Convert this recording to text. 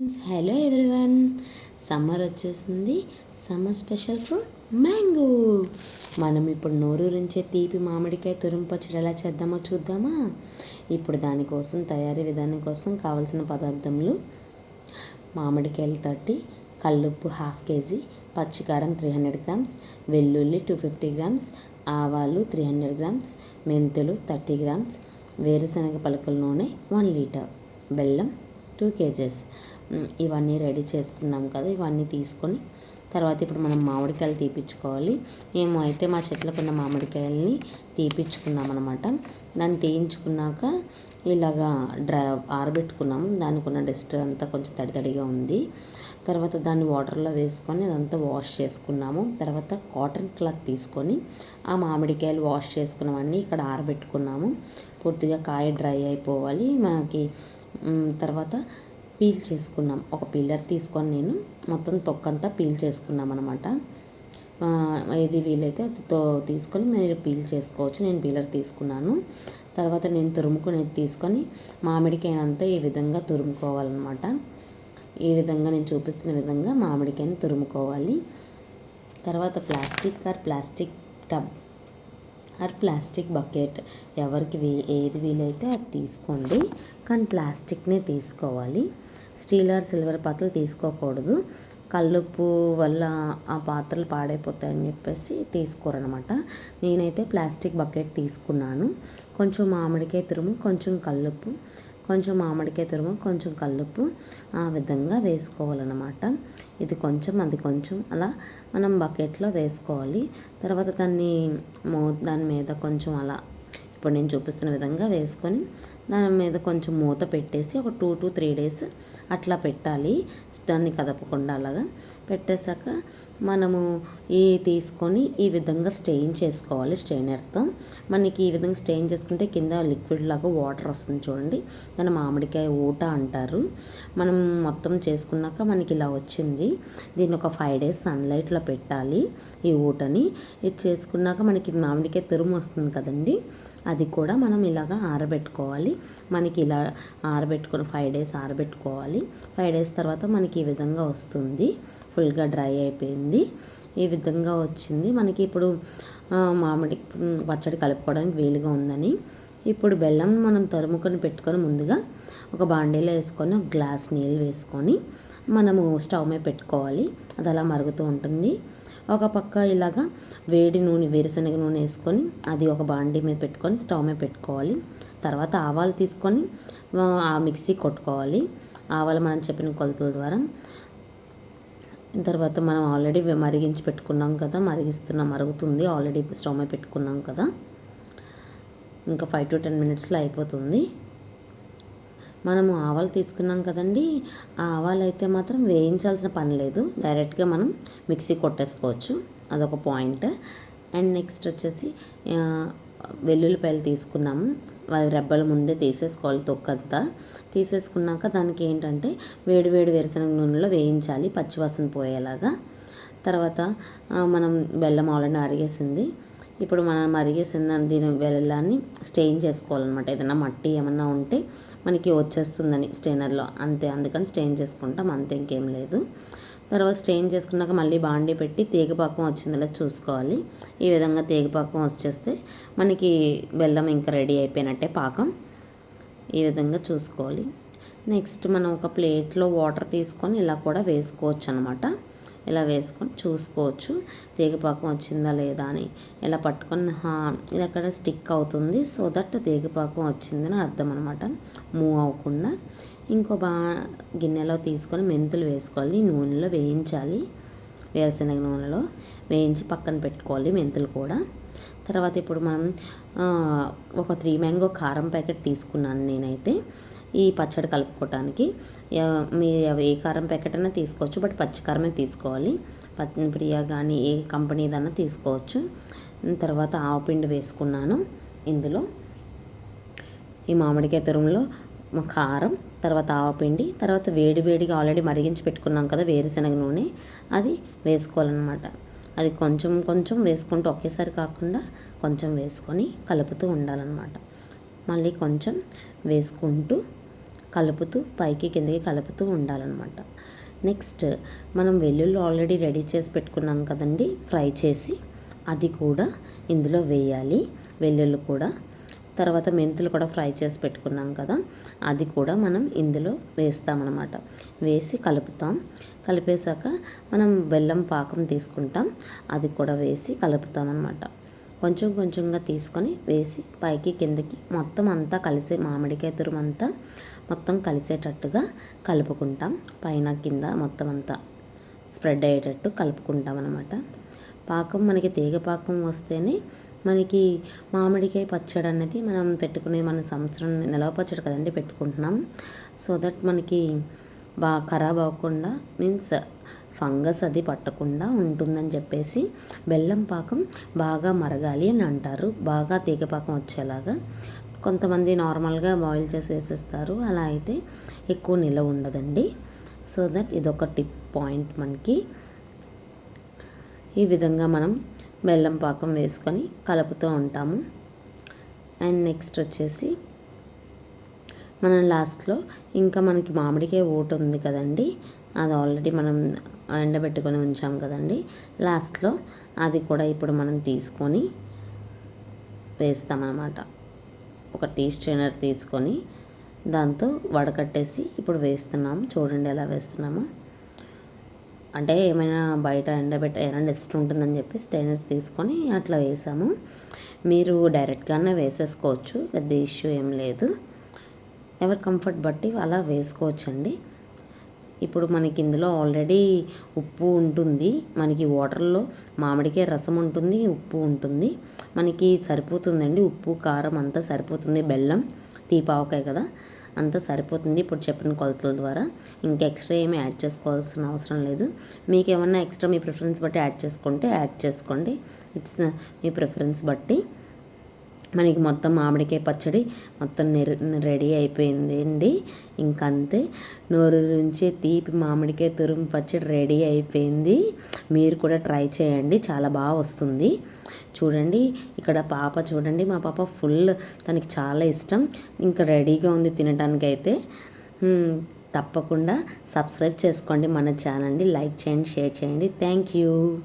Hello everyone. Summer వచ్చేసింది. Summer special fruit mango. మనం ఇప్పుడు నోరూరించే తీపి మామిడికాయ తురుము పచ్చడి ఎలా చేద్దామో చూద్దామా? ఇప్పుడు దానికోసం తయారీ విధానం కోసం కావలసిన పదార్థములు మామిడికాయలు తట్టి కల్లుప్పు హాఫ్ కేజీ పచ్చికారం త్రీ హండ్రెడ్ గ్రామ్స్ వెల్లుల్లి టూ ఫిఫ్టీ గ్రామ్స్ ఆవాలు త్రీ హండ్రెడ్ గ్రామ్స్ మెంతులు థర్టీ గ్రామ్స్ వేరుశనగ పలుకుల నూనె వన్ లీటర్ బెల్లం టూ కేజెస్ ఇవన్నీ రెడీ చేసుకున్నాం కదా ఇవన్నీ తీసుకొని తర్వాత ఇప్పుడు మనం మామిడికాయలు తీపించుకోవాలి మేము అయితే మా చెట్లకు ఉన్న మామిడికాయలని తీపించుకున్నాం అనమాట దాన్ని తీయించుకున్నాక ఇలాగా డ్రై ఆరబెట్టుకున్నాము దానికి ఉన్న డస్ట్ అంతా కొంచెం తడి తడిగా ఉంది. తర్వాత దాన్ని వాటర్లో వేసుకొని అదంతా వాష్ చేసుకున్నాము. తర్వాత కాటన్ క్లాత్ తీసుకొని ఆ మామిడికాయలు వాష్ చేసుకున్నవన్నీ ఇక్కడ ఆరబెట్టుకున్నాము. పూర్తిగా కాయ డ్రై అయిపోవాలి. మనకి తర్వాత పీల్ చేసుకున్నాం. ఒక పిల్లర్ తీసుకొని నేను మొత్తం తొక్కంతా పీల్ చేసుకున్నాం అనమాట ఏది వీలైతే అది తో తీసుకొని మీరు పీల్ చేసుకోవచ్చు. నేను పీలర్ తీసుకున్నాను. తర్వాత నేను తురుముకునేది తీసుకొని మామిడికాయనంతా ఈ విధంగా తురుముకోవాలన్నమాట. ఈ విధంగా నేను చూపిస్తున్న విధంగా మామిడికాయని తురుముకోవాలి. తర్వాత plastic or plastic tub or plastic bucket. ఎవరికి వీ ఏది వీలైతే అది తీసుకోండి. కానీ ప్లాస్టిక్నే తీసుకోవాలి. స్టీల్ ఆర్ సిల్వర్ పాత్రలు తీసుకోకూడదు. కల్లుప్పు వల్ల ఆ పాత్రలు పాడైపోతాయని చెప్పేసి తీసుకోరనమాట నేనైతే ప్లాస్టిక్ బకెట్ తీసుకున్నాను. కొంచెం మామిడికాయ తురుము కొంచెం కల్లుప్పు కొంచెం మామిడికాయ తురుము కొంచెం కల్లుప్పు ఆ విధంగా వేసుకోవాలన్నమాట. ఇది కొంచెం అది కొంచెం అలా మనం బకెట్లో వేసుకోవాలి. తర్వాత దాన్ని మో దాని మీద కొంచెం అలా ఇప్పుడు నేను చూపిస్తున్న విధంగా వేసుకొని దాని మీద కొంచెం మూత పెట్టేసి ఒక టూ టు త్రీ డేస్ అట్లా పెట్టాలి. దాన్ని కదపకుండా అలాగా పెట్టేశాక మనము ఈ తీసుకొని ఈ విధంగా స్టెయిన్ చేసుకోవాలి స్టెయినర్తో. మనకి ఈ విధంగా స్టెయిన్ చేసుకుంటే కింద లిక్విడ్ లాగా వాటర్ వస్తుంది చూడండి. దాన్ని మామిడికాయ ఊట అంటారు. మనం మొత్తం చేసుకున్నాక మనకి ఇలా వచ్చింది. దీన్ని ఒక ఫైవ్ డేస్ సన్లైట్లో పెట్టాలి ఈ ఊటని. ఇది చేసుకున్నాక మనకి మామిడికాయ తురుము వస్తుంది కదండి. అది కూడా మనం ఇలాగ ఆరబెట్టుకోవాలి. మనకి ఇలా ఆరబెట్టుకొని ఫైవ్ డేస్ ఆరబెట్టుకోవాలి. ఫైవ్ డేస్ తర్వాత మనకి ఈ విధంగా వస్తుంది. ఫుల్గా డ్రై అయిపోయింది. ఈ విధంగా వచ్చింది. మనకి ఇప్పుడు మామిడి పచ్చడి కలుపుకోవడానికి వీలుగా ఉందని. ఇప్పుడు బెల్లం మనం తరుముకొని పెట్టుకొని ముందుగా ఒక బాండీలో వేసుకొని ఒక గ్లాస్ నీళ్ళు వేసుకొని మనము స్టవ్ మీద పెట్టుకోవాలి. అది అలా మరుగుతూ ఉంటుంది. ఒక పక్క ఇలాగా వేడి నూనె వేరుశనగ నూనె వేసుకొని అది ఒక బాండీ మీద పెట్టుకొని స్టవ్ మీద పెట్టుకోవాలి. తర్వాత ఆవాలు తీసుకొని ఆ మిక్సీ కొట్టుకోవాలి. ఆవాలు మనం చెప్పిన కొలతల ద్వారా. తర్వాత మనం ఆల్రెడీ మరిగించి పెట్టుకున్నాం కదా మరిగిస్తున్నాం మరుగుతుంది. ఆల్రెడీ స్టవ్ మీద పెట్టుకున్నాం కదా. ఇంకా ఫైవ్ టు టెన్ మినిట్స్లో అయిపోతుంది. మనము ఆవాలు తీసుకున్నాం కదండి. ఆ ఆవాలు అయితే మాత్రం వేయించాల్సిన పని లేదు. డైరెక్ట్గా మనం మిక్సీ కొట్టేసుకోవచ్చు. అదొక పాయింట్. అండ్ నెక్స్ట్ వచ్చేసి వెల్లుల్లిపాయలు తీసుకున్నాము. రెబ్బల ముందే తీసేసుకోవాలి తొక్కంతా. తీసేసుకున్నాక దానికి ఏంటంటే వేడి వేడి వేరుశనగ నూనెలో వేయించాలి పచ్చివాసన పోయేలాగా. తర్వాత మనం బెల్లం ఆల్రెడీ అరిగేసింది. ఇప్పుడు మనం మరిగేసిన దీని బెల్లాన్ని స్టెయిన్ చేసుకోవాలన్నమాట. ఏదైనా మట్టి ఏమన్నా ఉంటే మనకి వచ్చేస్తుందని స్టెయినర్లో. అంతే అందుకని స్టెయిన్ చేసుకుంటాం. అంతే ఇంకేం లేదు. తర్వాత స్టెయిన్ చేసుకున్నాక మళ్ళీ బాండి పెట్టి తీగపాకం వచ్చిందిలా చూసుకోవాలి. ఈ విధంగా తీగపాకం వచ్చేస్తే మనకి బెల్లం ఇంకా రెడీ అయిపోయినట్టే పాకం. ఈ విధంగా చూసుకోవాలి. నెక్స్ట్ మనం ఒక ప్లేట్లో వాటర్ తీసుకొని ఇలా కూడా వేసుకోవచ్చు అనమాట ఇలా వేసుకొని చూసుకోవచ్చు. తీగపాకం వచ్చిందా లేదా అని. ఇలా పట్టుకొని ఇది అక్కడ స్టిక్ అవుతుంది. సో దట్ తీగపాకం వచ్చిందని అర్థం అనమాట మూవ్ అవ్వకుండా ఇంకో బా గిన్నెలో తీసుకొని మెంతులు వేసుకోవాలి. నూనెలో వేయించాలి. వేరుశనగ నూనెలో వేయించి పక్కన పెట్టుకోవాలి మెంతులు కూడా. తర్వాత ఇప్పుడు మనం ఒక త్రీ మ్యాంగో కారం ప్యాకెట్ తీసుకున్నాను నేనైతే. ఈ పచ్చడి కలుపుకోవటానికి. మీ ఏ కారం ప్యాకెట్ అయినా తీసుకోవచ్చు బట్ పచ్చికారమే తీసుకోవాలి. ప్రియా కానీ ఏ కంపెనీదైనా తీసుకోవచ్చు. తర్వాత ఆవపిండి వేసుకున్నాను ఇందులో. ఈ మామిడికాయ తురుములో కారం తర్వాత ఆవపిండి తర్వాత వేడి వేడిగా ఆల్రెడీ మరిగించి పెట్టుకున్నాం కదా వేరుశనగ నూనె. అది వేసుకోవాలన్నమాట. అది కొంచెం కొంచెం వేసుకుంటూ ఒకేసారి కాకుండా కొంచెం వేసుకొని కలుపుతూ ఉండాలన్నమాట. మళ్ళీ కొంచెం వేసుకుంటూ కలుపుతూ పైకి కిందకి కలుపుతూ ఉండాలన్నమాట. నెక్స్ట్ మనం వెల్లుల్లి ఆల్రెడీ రెడీ చేసి పెట్టుకున్నాం కదండి ఫ్రై చేసి అది కూడా ఇందులో వేయాలి వెల్లుల్లి కూడా. తర్వాత మెంతులు కూడా ఫ్రై చేసి పెట్టుకున్నాం కదా అది కూడా మనం ఇందులో వేస్తామన్నమాట. వేసి కలుపుతాం. కలిపేశాక మనం బెల్లం పాకం తీసుకుంటాం అది కూడా వేసి కలుపుతాం కొంచెం కొంచెంగా తీసుకొని వేసి పైకి కిందకి మొత్తం అంతా కలిసే మామిడికాయ తురుమంతా మొత్తం కలిసేటట్టుగా కలుపుకుంటాం. పైన కింద మొత్తం అంతా స్ప్రెడ్ అయ్యేటట్టు కలుపుకుంటాం అనమాట పాకం మనకి తీగ పాకం వస్తేనే మనకి మామిడికాయ పచ్చడి అనేది మనం పెట్టుకునే మన సంవత్సరం నిలవ పచ్చడి కదండి పెట్టుకుంటున్నాం. సో దట్ మనకి బాగా ఖరాబ్ అవ్వకుండా మీన్స్ ఫంగస్ అది పట్టకుండా ఉంటుందని చెప్పేసి బెల్లం పాకం బాగా మరగాలి అని అంటారు. బాగా తీగపాకం వచ్చేలాగా కొంతమంది నార్మల్గా బాయిల్ చేసి వేసేస్తారు. అలా అయితే ఎక్కువ నిలవ ఉండదండి. సో దట్ ఇదొక టిప్ పాయింట్ మనకి. ఈ విధంగా మనం బెల్లం పాకం వేసుకొని కలుపుతూ ఉంటాము. అండ్ నెక్స్ట్ వచ్చేసి మనం లాస్ట్లో ఇంకా మనకి మామిడికాయ ఓటు ఉంది కదండి. అది ఆల్రెడీ మనం ఎండబెట్టుకొని ఉంచాం కదండి. లాస్ట్లో అది కూడా ఇప్పుడు మనం తీసుకొని వేస్తామన్నమాట. ఒక టీ స్ట్రైనర్ తీసుకొని దాంతో వడకట్టేసి ఇప్పుడు వేస్తున్నాము. చూడండి ఎలా వేస్తున్నాము. అంటే ఏమైనా బయట ఎండబెట్ట ఏమైనా డస్ట్ ఉంటుందని చెప్పి స్టైనర్స్ తీసుకొని అట్లా వేసాము. మీరు డైరెక్ట్గానే వేసేసుకోవచ్చు. పెద్ద ఇష్యూ ఏం లేదు. ఎవరి కంఫర్ట్ బట్టి అలా వేసుకోవచ్చండి. ఇప్పుడు మనకి ఇందులో ఆల్రెడీ ఉప్పు ఉంటుంది. మనకి వాటర్లో మామిడికాయ రసం ఉంటుంది ఉప్పు ఉంటుంది. మనకి సరిపోతుందండి ఉప్పు కారం అంతా సరిపోతుంది. బెల్లం తీపావకాయ కదా అంతా సరిపోతుంది ఇప్పుడు చెప్పిన కొలతల ద్వారా. ఇంకా ఎక్స్ట్రా ఏమి యాడ్ చేసుకోవాల్సిన అవసరం లేదు. మీకు ఏమన్నా ఎక్స్ట్రా మీ ప్రిఫరెన్స్ బట్టి యాడ్ చేసుకుంటే యాడ్ చేసుకోండి. ఇట్స్ మీ ప్రిఫరెన్స్ బట్టి మనకి మొత్తం మామిడికాయ పచ్చడి మొత్తం రెడీ అయిపోయింది అండి ఇంకంతే. నోరు నుంచి తీపి మామిడికాయ తురుము పచ్చడి రెడీ అయిపోయింది. మీరు కూడా ట్రై చేయండి. చాలా బాగా వస్తుంది. చూడండి ఇక్కడ పాప చూడండి మా పాప ఫుల్ తనకి చాలా ఇష్టం. ఇంకా రెడీగా ఉంది తినడానికి అయితే తప్పకుండా సబ్స్క్రైబ్ చేసుకోండి మన ఛానల్ని. లైక్ చేయండి షేర్ చేయండి. Thank you.